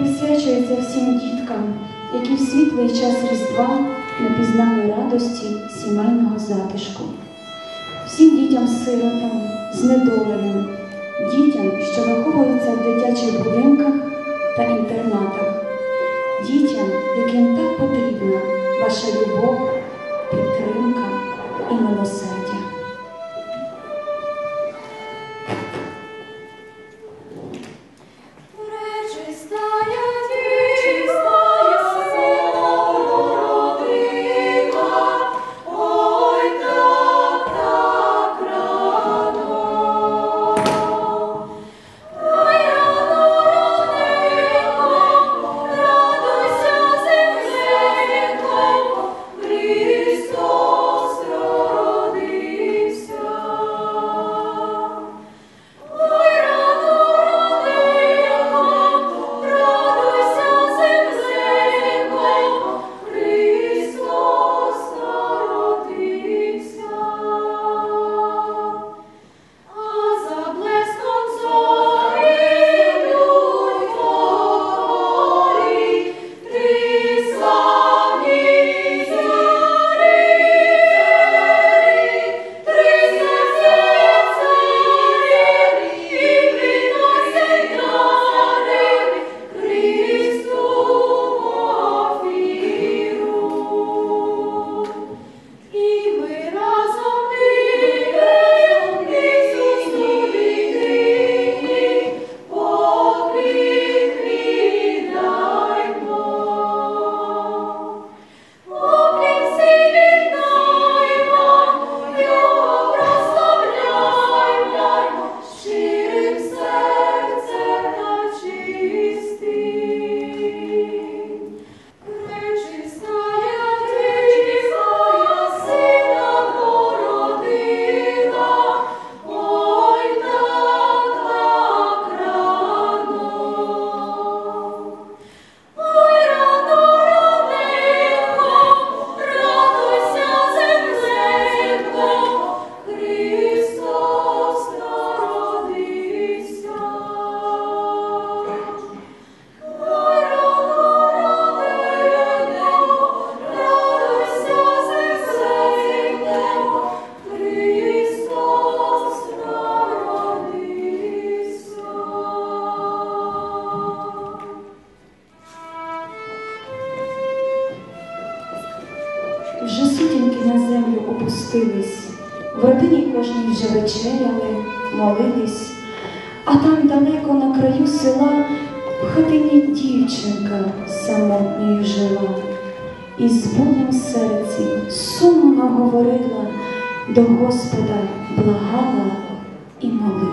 присвячується всім діткам, які в світлий час Різдва не пізнали радості сімейного затишку, всім дітям-сиротам, знедоленим, дітям, що виховуються в дитячих будинках та інтернатах, дітям, яким так потрібна ваша любов, підтримка і милосердя. до Господа благала і молила.